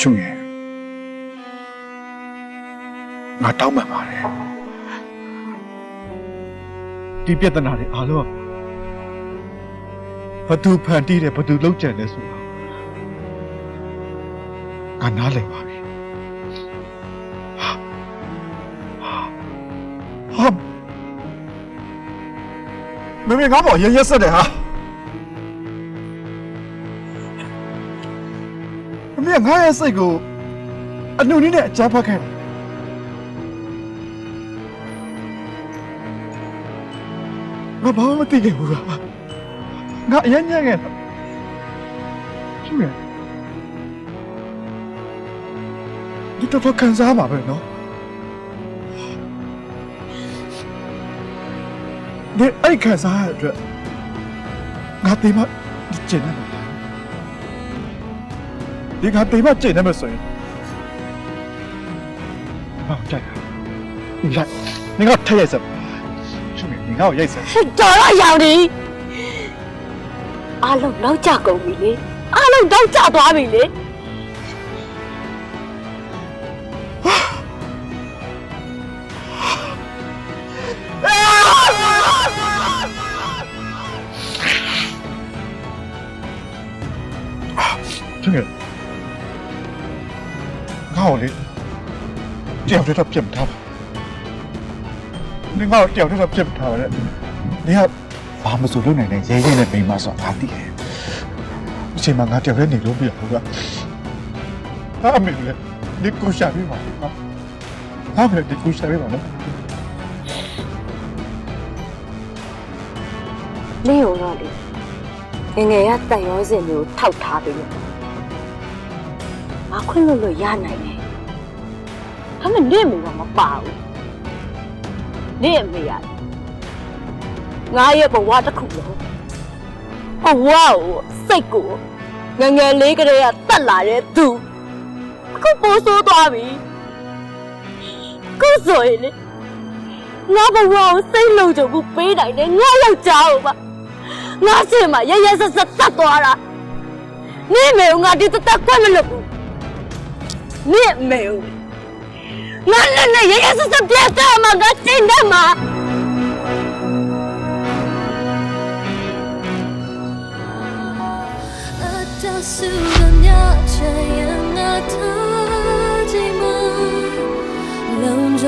ချွငယ်ငါတောင်းပန်ပါတယ်ဒီပြဿနာတွေအားလုံးဘသူဖန်တီးတယ်ဘသူလောက်ကြံလဲဆိုတာငါနားလည်ပါပြီဟာဟာမမေငါ့ဘောရရက်ဆက်တယ်ဟာ ငါရဲ့စိတ်ကိုအနုနည်းနဲ့အချမ်းဖတ်ခဲ့တယ်ငါဘာမှမသိခဲ့ဘူးကွာငါအရင်ညံ့ခဲ့တာချူရဒီတော့ခံစားပါပဲနော်ဒီအဲ့ခံစားရတဲ့အတွက်ငါတေးမကျင်နေတယ် ဒီခါတိမ်မကျင့်နေမယ်ဆိုရင်ဟာကြိုက်။ဒီကနင်ကထက်ရိုက်စမ်း။ရှင်နင်ကရိုက်စမ်းတော်တော့ရောင်နေအားလုံးနောက်ကျကုန်ပြီလေအားလုံးနောက်ကျသွားပြီလေ။ရှင် ကိုလေတယောက်တည်းတော့ပြတ်မထားပါ你ငါ့ကိုတယောက်တည်းတော့ပြတ်မထားပါနဲ့你ကဘာမဆိုလုပ်နိုင်တဲ့ရဲရဲနဲ့မိန်းမဆိုတာငါသိတယ်အချိန်မှာငါတယောက်တည်းနေလို့မရဘူးကဟာအမေလေဒီကိုရှာပြီးပါဟာမေဒီကိုရှာပြီးပါနော်နေရောတော့လေငယ်ငယ်ကတန်ရောစင်မျိုးထောက်ထားပြီးလို့ မခွင့်လို့လို့ရနိုင်တယ်ဒါပေမဲ့နေမေကမပါဘူးနေအမေရတယ်ငါရဲ့ဘဝတစ်ခုလုံးဘဝကိုစိတ်ကိုငယ်ငယ်လေးကလေးကတတ်လာတဲ့သူအခုပိုးဆိုးသွားပြီကိုယ်ဆိုရင်လေငါဘဝကိုစိတ်လုံးကြဘူးပေးနိုင်တယ်ငါယောက်ျားကိုပါငါစင်မှာရရဆက်ဆက်တတ်သွားတာနေမေကငါဒီတသက်ခွင့်မလို့ဘူးနေမေကငါလည်းလည်းရရဆက်ဆက်ပြတ် Netmiyor. నన్ను ఏసు చేస్తామా గచ్చిందమ్మా Sığın ya çayına tacıma Lağım